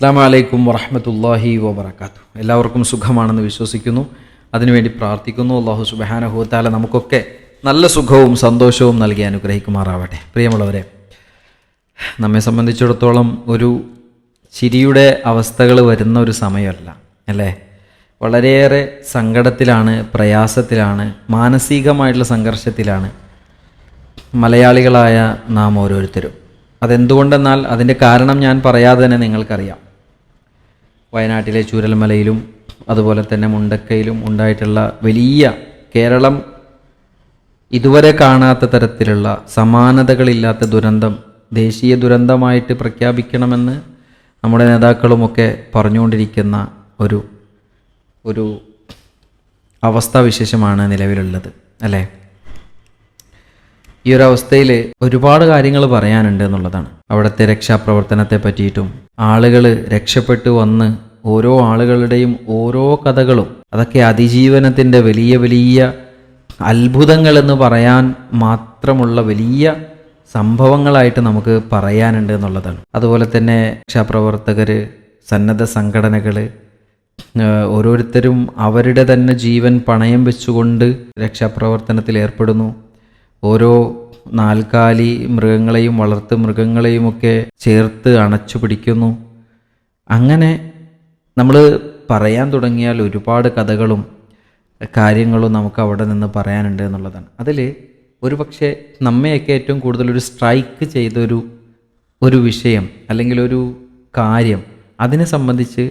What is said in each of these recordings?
അസ്സാം വലൈക്കും വറഹമത്തല്ലാഹി വബർക്കാത്തു എല്ലാവർക്കും സുഖമാണെന്ന് വിശ്വസിക്കുന്നു. അതിനുവേണ്ടി പ്രാർത്ഥിക്കുന്നു. അള്ളാഹു സുബാനഹുത്താല നമുക്കൊക്കെ നല്ല സുഖവും സന്തോഷവും നൽകി അനുഗ്രഹിക്കുമാറാവട്ടെ. പ്രിയമുള്ളവരെ നമ്മെ സംബന്ധിച്ചിടത്തോളം ഒരു ചിരിയുടെ അവസ്ഥകൾ വരുന്ന ഒരു സമയമല്ല അല്ലേ? വളരെയേറെ സങ്കടത്തിലാണ് പ്രയാസത്തിലാണ് മാനസികമായിട്ടുള്ള സംഘർഷത്തിലാണ് മലയാളികളായ നാം ഓരോരുത്തരും. അതെന്തുകൊണ്ടെന്നാൽ അതിന്റെ കാരണം ഞാൻ പറയാതെ തന്നെ നിങ്ങൾക്കറിയാം. വയനാട്ടിലെ ചൂരൽമലയിലും അതുപോലെ തന്നെ മുണ്ടക്കയിലും ഉണ്ടായിട്ടുള്ള വലിയ കേരളം ഇതുവരെ കാണാത്ത തരത്തിലുള്ള സമാനതകളില്ലാത്ത ദുരന്തം ദേശീയ ദുരന്തമായിട്ട് പ്രഖ്യാപിക്കണമെന്ന് നമ്മുടെ നേതാക്കളുമൊക്കെ പറഞ്ഞുകൊണ്ടിരിക്കുന്ന ഒരു ഒരു അവസ്ഥാവിശേഷമാണ് നിലവിലുള്ളത് അല്ലേ? ഈ ഒരു അവസ്ഥയിൽ ഒരുപാട് കാര്യങ്ങൾ പറയാനുണ്ട് എന്നുള്ളതാണ്. അവിടുത്തെ രക്ഷാപ്രവർത്തനത്തെ പറ്റിയിട്ടും ആളുകൾ രക്ഷപ്പെട്ടു വന്ന് ഓരോ ആളുകളുടെയും ഓരോ കഥകളും അതൊക്കെ അതിജീവനത്തിന്റെ വലിയ വലിയ അത്ഭുതങ്ങൾ എന്ന് പറയാൻ മാത്രമുള്ള വലിയ സംഭവങ്ങളായിട്ട് നമുക്ക് പറയാനുണ്ട് എന്നുള്ളതാണ്. അതുപോലെ തന്നെ രക്ഷാപ്രവർത്തകർ സന്നദ്ധ സംഘടനകൾ ഓരോരുത്തരും അവരുടെ തന്നെ ജീവൻ പണയം വെച്ചുകൊണ്ട് രക്ഷാപ്രവർത്തനത്തിൽ ഏർപ്പെടുന്നു. ഓരോ നാൽക്കാലി മൃഗങ്ങളെയും വളർത്ത് മൃഗങ്ങളെയുമൊക്കെ ചേർത്ത് അണച്ചു പിടിക്കുന്നു. അങ്ങനെ നമ്മൾ പറയാൻ തുടങ്ങിയാൽ ഒരുപാട് കഥകളും കാര്യങ്ങളും നമുക്ക് അവിടെ നിന്ന് പറയാനുണ്ട് എന്നുള്ളതാണ്. അതിൽ ഒരു പക്ഷേ നമ്മയൊക്കെ ഏറ്റവും കൂടുതൽ ഒരു സ്ട്രൈക്ക് ചെയ്തൊരു ഒരു വിഷയം അല്ലെങ്കിൽ ഒരു കാര്യം അതിനെ സംബന്ധിച്ച്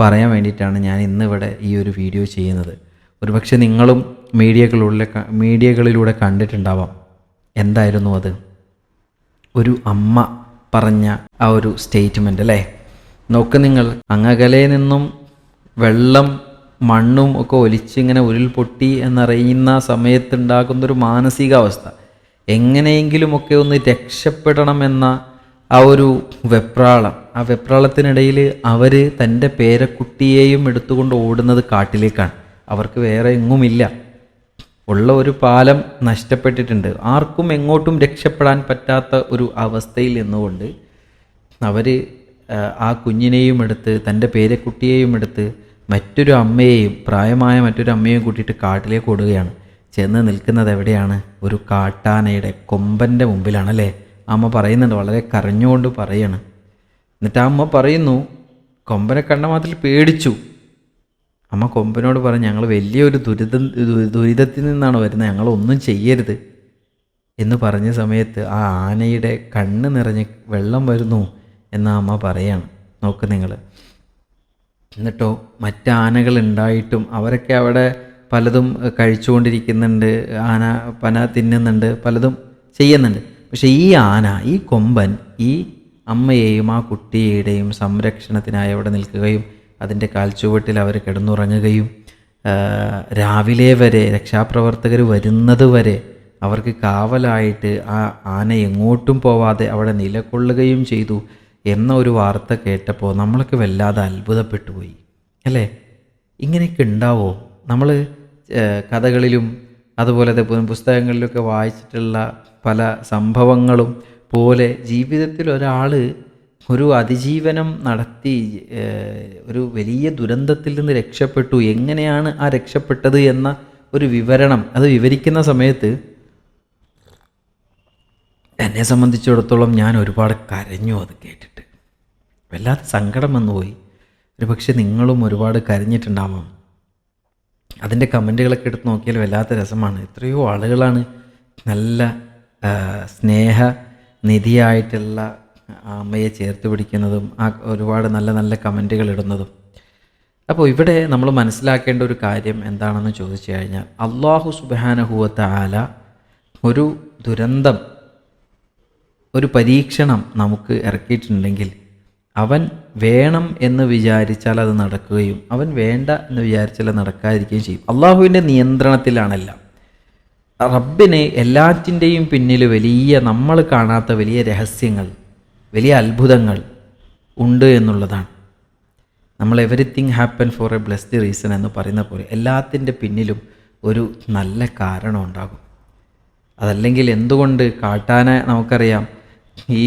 പറയാൻ വേണ്ടിയിട്ടാണ് ഞാൻ ഇന്നിവിടെ ഈ ഒരു വീഡിയോ ചെയ്യുന്നത്. ഒരുപക്ഷെ നിങ്ങളും മീഡിയകളിലൂടെ മീഡിയകളിലൂടെ കണ്ടിട്ടുണ്ടാവാം. എന്തായിരുന്നു അത്? ഒരു അമ്മ പറഞ്ഞ ആ ഒരു സ്റ്റേറ്റ്മെന്റ് അല്ലേ? നോക്ക് നിങ്ങൾ അങ്ങകലെ നിന്നും വെള്ളം മണ്ണും ഒക്കെ ഒലിച്ചിങ്ങനെ ഉരുൾപൊട്ടി എന്നറിയുന്ന സമയത്തുണ്ടാകുന്നൊരു മാനസികാവസ്ഥ. എങ്ങനെയെങ്കിലുമൊക്കെ ഒന്ന് രക്ഷപ്പെടണമെന്ന ആ ഒരു വെപ്രാളം ആ വെപ്രാളത്തിനിടയിൽ അവർ തന്റെ പേരക്കുട്ടിയെയും എടുത്തുകൊണ്ട് ഓടുന്നത് കാട്ടിലേക്കാണ്. അവർക്ക് വേറെ എങ്ങുമില്ല. ഉള്ള ഒരു പാലം നഷ്ടപ്പെട്ടിട്ടുണ്ട്. ആർക്കും എങ്ങോട്ടും രക്ഷപ്പെടാൻ പറ്റാത്ത ഒരു അവസ്ഥയിൽ നിന്നുകൊണ്ട് അവർ ആ കുഞ്ഞിനെയും എടുത്ത് തന്റെ പേരക്കുട്ടിയെയും എടുത്ത് മറ്റൊരു അമ്മയെയും പ്രായമായ മറ്റൊരു അമ്മയെയും കൂട്ടിയിട്ട് കാട്ടിലേക്ക് ഓടുകയാണ്. ചെന്ന് നിൽക്കുന്നത് എവിടെയാണ്? ഒരു കാട്ടാനയുടെ കൊമ്പന്റെ മുമ്പിലാണല്ലേ? അമ്മ പറയുന്നുണ്ട് വളരെ കരഞ്ഞുകൊണ്ട് പറയാണ്. എന്നിട്ട് ആ അമ്മ പറയുന്നു കൊമ്പനെ കണ്ട പേടിച്ചു. അമ്മ കൊമ്പനോട് പറഞ്ഞു ഞങ്ങൾ വലിയൊരു ദുരിതം ദുരിതത്തിൽ നിന്നാണ് വരുന്നത്. ഞങ്ങളൊന്നും ചെയ്യരുത്. എന്ന് പറഞ്ഞ സമയത്ത് ആ ആനയുടെ കണ്ണ് നിറഞ്ഞ് വെള്ളം വരുന്നു എന്ന് അമ്മ പറയാണ്. നോക്ക് നിങ്ങൾ എന്നിട്ടോ മറ്റാനകൾ ഉണ്ടായിട്ടും അവരൊക്കെ അവിടെ പലതും കഴിച്ചുകൊണ്ടിരിക്കുന്നുണ്ട് ആന പന തിന്നുന്നുണ്ട് പലതും ചെയ്യുന്നുണ്ട്. പക്ഷേ ഈ ആന ഈ കൊമ്പൻ ഈ അമ്മയെയും ആ കുട്ടിയുടെയും സംരക്ഷണത്തിനായി അവിടെ നിൽക്കുകയും അതിന്റെ കാൽച്ചുവട്ടിൽ അവർ കിടന്നുറങ്ങുകയും രാവിലെ വരെ രക്ഷാപ്രവർത്തകർ വരുന്നത് വരെ അവർക്ക് കാവലായിട്ട് ആ ആന എങ്ങോട്ടും പോവാതെ അവിടെ നിലകൊള്ളുകയും ചെയ്തു എന്ന ഒരു വാർത്ത കേട്ടപ്പോൾ നമ്മളൊക്കെ വല്ലാതെ അത്ഭുതപ്പെട്ടു പോയി. അല്ലേ? ഇങ്ങനെയൊക്കെ ഉണ്ടാവോ? നമ്മൾ കഥകളിലും അതുപോലെ പുസ്തകങ്ങളിലൊക്കെ വായിച്ചിട്ടുള്ള പല സംഭവങ്ങളും പോലെ ജീവിതത്തിൽ ഒരാൾ ഒരു അതിജീവനം നടത്തി ഒരു വലിയ ദുരന്തത്തിൽ നിന്ന് രക്ഷപ്പെട്ടു. എങ്ങനെയാണ് ആ രക്ഷപ്പെട്ടത് എന്ന ഒരു വിവരണം അത് വിവരിക്കുന്ന സമയത്ത് എന്നെ സംബന്ധിച്ചിടത്തോളം ഞാൻ ഒരുപാട് കരഞ്ഞു അത് കേട്ടിട്ട്. വല്ലാത്ത സങ്കടം വന്നു പോയി. ഒരു പക്ഷേ നിങ്ങളും ഒരുപാട് കരഞ്ഞിട്ടുണ്ടാവാം. അതിന്റെ കമന്റുകളൊക്കെ എടുത്ത് നോക്കിയാൽ വല്ലാത്ത രസമാണ്. എത്രയോ ആളുകളാണ് നല്ല സ്നേഹ നിധിയായിട്ടുള്ള ആ അമ്മയെ ചേർത്ത് പിടിക്കുന്നതും ആ ഒരുപാട് നല്ല നല്ല കമന്റുകൾ ഇടുന്നതും. അപ്പോൾ ഇവിടെ നമ്മൾ മനസ്സിലാക്കേണ്ട ഒരു കാര്യം എന്താണെന്ന് ചോദിച്ചു കഴിഞ്ഞാൽ അള്ളാഹു സുബാനഹുവത്ത ആല ഒരു ദുരന്തം ഒരു പരീക്ഷണം നമുക്ക് ഇറക്കിയിട്ടുണ്ടെങ്കിൽ അവൻ വേണം എന്ന് വിചാരിച്ചാൽ അത് നടക്കുകയും അവൻ വേണ്ട എന്ന് വിചാരിച്ചാൽ നടക്കാതിരിക്കുകയും ചെയ്യും. അള്ളാഹുവിന്റെ നിയന്ത്രണത്തിലാണെല്ലാം. റബ്ബിന് എല്ലാറ്റിന്റെയും പിന്നിൽ വലിയ നമ്മൾ കാണാത്ത വലിയ രഹസ്യങ്ങൾ വലിയ അത്ഭുതങ്ങൾ ഉണ്ട് എന്നുള്ളതാണ്. നമ്മൾ everything happen for a blessed reason എന്ന് പറയുന്ന പോലെ എല്ലാത്തിന്റെ പിന്നിലും ഒരു നല്ല കാരണം ഉണ്ടാകും. അതല്ലെങ്കിൽ എന്തുകൊണ്ട് കാട്ടാന നമുക്കറിയാം ഈ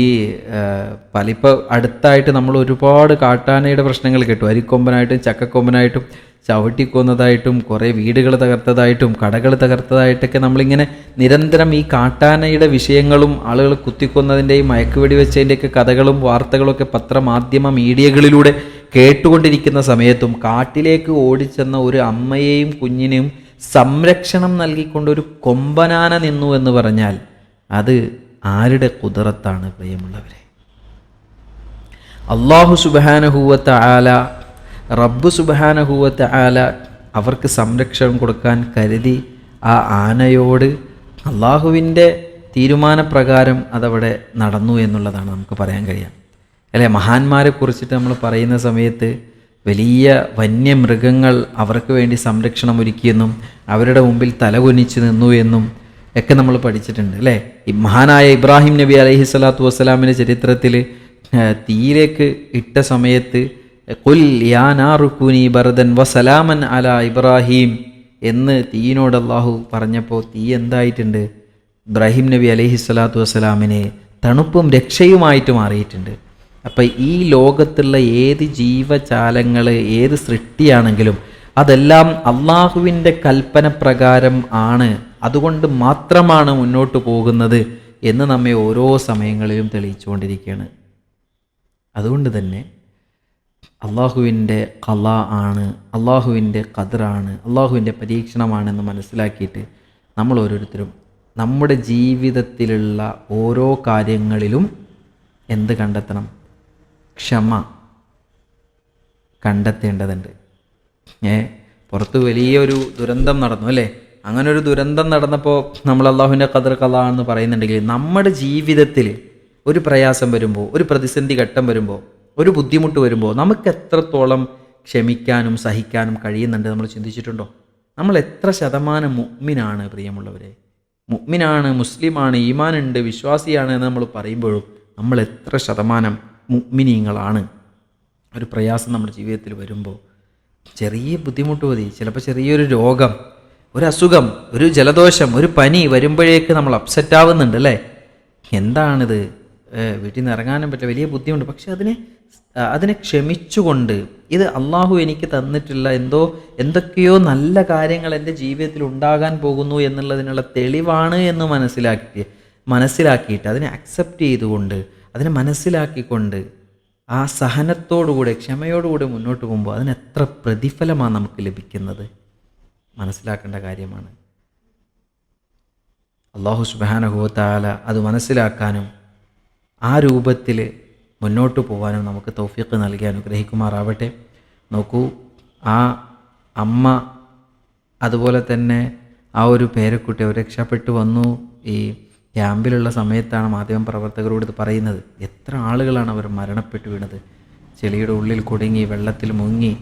പല ഇപ്പോൾ അടുത്തായിട്ട് നമ്മൾ ഒരുപാട് കാട്ടാനയുടെ പ്രശ്നങ്ങൾ കേട്ടു. അരിക്കൊമ്പനായിട്ടും ചക്കക്കൊമ്പനായിട്ടും ചവിട്ടിക്കൊന്നതായിട്ടും കുറേ വീടുകൾ തകർത്തതായിട്ടും കടകൾ തകർത്തതായിട്ടൊക്കെ നമ്മളിങ്ങനെ നിരന്തരം ഈ കാട്ടാനയുടെ വിഷയങ്ങളും ആളുകൾ കുത്തിക്കൊന്നതിന്റെയും മയക്കുവെടി വെച്ചതിന്റെയൊക്കെ കഥകളും വാർത്തകളൊക്കെ പത്രമാധ്യമ മീഡിയകളിലൂടെ കേട്ടുകൊണ്ടിരിക്കുന്ന സമയത്തും കാട്ടിലേക്ക് ഓടിച്ചെന്ന ഒരു അമ്മയെയും കുഞ്ഞിനെയും സംരക്ഷണം നൽകിക്കൊണ്ട് ഒരു കൊമ്പനാന നിന്നു എന്ന് പറഞ്ഞാൽ അത് ആരുടെ കുതിറത്താണ് പ്രിയമുള്ളവരെ? അള്ളാഹു സുബാനഹൂവത്ത ആല റബ്ബ് സുബാനഹൂവത്ത ആല അവർക്ക് സംരക്ഷണം കൊടുക്കാൻ കരുതി ആ ആനയോട് അള്ളാഹുവിന്റെ തീരുമാനപ്രകാരം അതവിടെ നടന്നു എന്നുള്ളതാണ് നമുക്ക് പറയാൻ കഴിയാം അല്ലെ? മഹാന്മാരെ കുറിച്ചിട്ട് നമ്മൾ പറയുന്ന സമയത്ത് വലിയ വന്യമൃഗങ്ങൾ അവർക്ക് വേണ്ടി സംരക്ഷണം ഒരുക്കിയെന്നും അവരുടെ മുമ്പിൽ തലകുനിച്ച് നിന്നു എന്നും ഒക്കെ നമ്മൾ പഠിച്ചിട്ടുണ്ട് അല്ലേ? ഈ മഹാനായ ഇബ്രാഹിം നബി അലൈഹി സ്വലാത്തു വസ്സലാമിന്റെ ചരിത്രത്തിൽ തീയിലേക്ക് ഇട്ട സമയത്ത് കുൽ യാനാറുക്കുനി ബർദൻ വസലാമൻ അല ഇബ്രാഹിം എന്ന് തീയിനോട് അള്ളാഹു പറഞ്ഞപ്പോൾ തീ എന്തായിട്ടുണ്ട്? ഇബ്രാഹിം നബി അലൈഹി സ്വലാത്തു വസ്സലാമിനെ തണുപ്പും രക്ഷയുമായിട്ട് മാറിയിട്ടുണ്ട്. അപ്പം ഈ ലോകത്തുള്ള ഏത് ജീവജാലങ്ങൾ ഏത് സൃഷ്ടിയാണെങ്കിലും അതെല്ലാം അള്ളാഹുവിന്റെ കൽപ്പന പ്രകാരം ആണ്. അതുകൊണ്ട് മാത്രമാണ് മുന്നോട്ട് പോകുന്നത് എന്ന് നമ്മെ ഓരോ സമയങ്ങളിലും തെളിയിച്ചുകൊണ്ടിരിക്കുകയാണ്. അതുകൊണ്ട് തന്നെ അള്ളാഹുവിന്റെ കല ആണ് അള്ളാഹുവിന്റെ കതിറാണ് അള്ളാഹുവിന്റെ പരീക്ഷണമാണെന്ന് മനസ്സിലാക്കിയിട്ട് നമ്മൾ ഓരോരുത്തരും നമ്മുടെ ജീവിതത്തിലുള്ള ഓരോ കാര്യങ്ങളിലും എന്ത് കണ്ടെത്തണം? ക്ഷമ കണ്ടെത്തേണ്ടതുണ്ട്. ഏ പുറത്ത് വലിയൊരു ദുരന്തം നടന്നു അല്ലേ? അങ്ങനെ ഒരു ദുരന്തം നടന്നപ്പോൾ നമ്മൾ അള്ളാഹുവിന്റെ കദർ കഥ എന്ന് പറയുന്നുണ്ടെങ്കിൽ നമ്മുടെ ജീവിതത്തിൽ ഒരു പ്രയാസം വരുമ്പോൾ ഒരു പ്രതിസന്ധി ഘട്ടം വരുമ്പോൾ ഒരു ബുദ്ധിമുട്ട് വരുമ്പോൾ നമുക്ക് എത്രത്തോളം ക്ഷമിക്കാനും സഹിക്കാനും കഴിയുന്നുണ്ട് നമ്മൾ ചിന്തിച്ചിട്ടുണ്ടോ? നമ്മൾ എത്ര ശതമാനം മുഗ്മിനാണ് പ്രിയമുള്ളവരെ? മുഗ്മിനാണ് മുസ്ലിമാണ് ഈമാനുണ്ട് വിശ്വാസിയാണ് എന്ന് നമ്മൾ പറയുമ്പോഴും നമ്മൾ എത്ര ശതമാനം മുഗ്മിനീങ്ങളാണ് ഒരു പ്രയാസം നമ്മുടെ ജീവിതത്തിൽ വരുമ്പോൾ. ചെറിയ ബുദ്ധിമുട്ട് മതി. ചിലപ്പോൾ ചെറിയൊരു രോഗം ഒരു അസുഖം ഒരു ജലദോഷം ഒരു പനി വരുമ്പോഴേക്ക് നമ്മൾ അപ്സെറ്റ് ആവുന്നുണ്ട് അല്ലേ? എന്താണിത്? വീട്ടിൽ നിന്ന് ഇറങ്ങാനും പറ്റില്ല വലിയ ബുദ്ധിമുട്ട്. പക്ഷെ അതിനെ അതിനെ ക്ഷമിച്ചുകൊണ്ട് ഇത് അള്ളാഹു എനിക്ക് തന്നിട്ടുള്ള എന്തോ എന്തൊക്കെയോ നല്ല കാര്യങ്ങൾ എന്റെ ജീവിതത്തിൽ ഉണ്ടാകാൻ പോകുന്നു എന്നുള്ളതിനുള്ള തെളിവാണ് എന്ന് മനസ്സിലാക്കി മനസ്സിലാക്കിയിട്ട് അതിനെ അക്സെപ്റ്റ് ചെയ്തുകൊണ്ട് അതിനെ മനസ്സിലാക്കിക്കൊണ്ട് ആ സഹനത്തോടുകൂടെ ക്ഷമയോടുകൂടെ മുന്നോട്ട് പോകുമ്പോൾ അതിനെത്ര പ്രതിഫലമാണ് നമുക്ക് ലഭിക്കുന്നത്? മനസ്സിലാക്കേണ്ട കാര്യമാണ്. അള്ളാഹു സുബാനഹുത്താല അത് മനസ്സിലാക്കാനും ആ രൂപത്തിൽ മുന്നോട്ട് പോകാനും നമുക്ക് തൗഫീഖ് നൽകി അനുഗ്രഹിക്കുമാറാവട്ടെ. നോക്കൂ ആ അമ്മ അതുപോലെ തന്നെ ആ ഒരു പേരക്കുട്ടി അവർ രക്ഷപ്പെട്ടു വന്നു. ഈ ക്യാമ്പിലുള്ള സമയത്താണ് മാധ്യമ പ്രവർത്തകരോട് ഇത് പറയുന്നത്. എത്ര ആളുകളാണ് അവർ മരണപ്പെട്ടു വീണത്. ചെളിയുടെ ഉള്ളിൽ കുടുങ്ങി വെള്ളത്തിൽ മുങ്ങി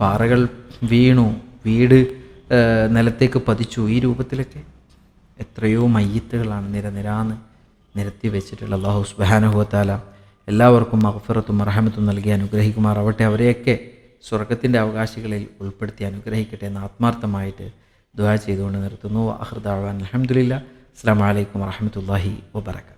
പാറകൾ വീണു വീട് നിലത്തേക്ക് പതിച്ചു. ഈ രൂപത്തിലൊക്കെ എത്രയോ മയ്യത്തുകളാണ് നിരനിരാന്ന് നിരത്തി വെച്ചിട്ടുള്ള അള്ളാഹു സുബാനുഭവത്താല എല്ലാവർക്കും മഹഫറത്തും അർഹമത്തും നൽകി അനുഗ്രഹിക്കുമാറാവട്ടെ. അവരെയൊക്കെ സ്വർഗത്തിന്റെ അവകാശികളിൽ ഉൾപ്പെടുത്തി അനുഗ്രഹിക്കട്ടെ എന്ന് ആത്മാർത്ഥമായിട്ട് ദുവാ ചെയ്തുകൊണ്ട് നിർത്തുന്നു. അഹ്റദാവാൻ അലഹമുല്ല അസ്സാം വലൈക്കും വറഹമത്തല്ലാഹി വബർക്കാത്തു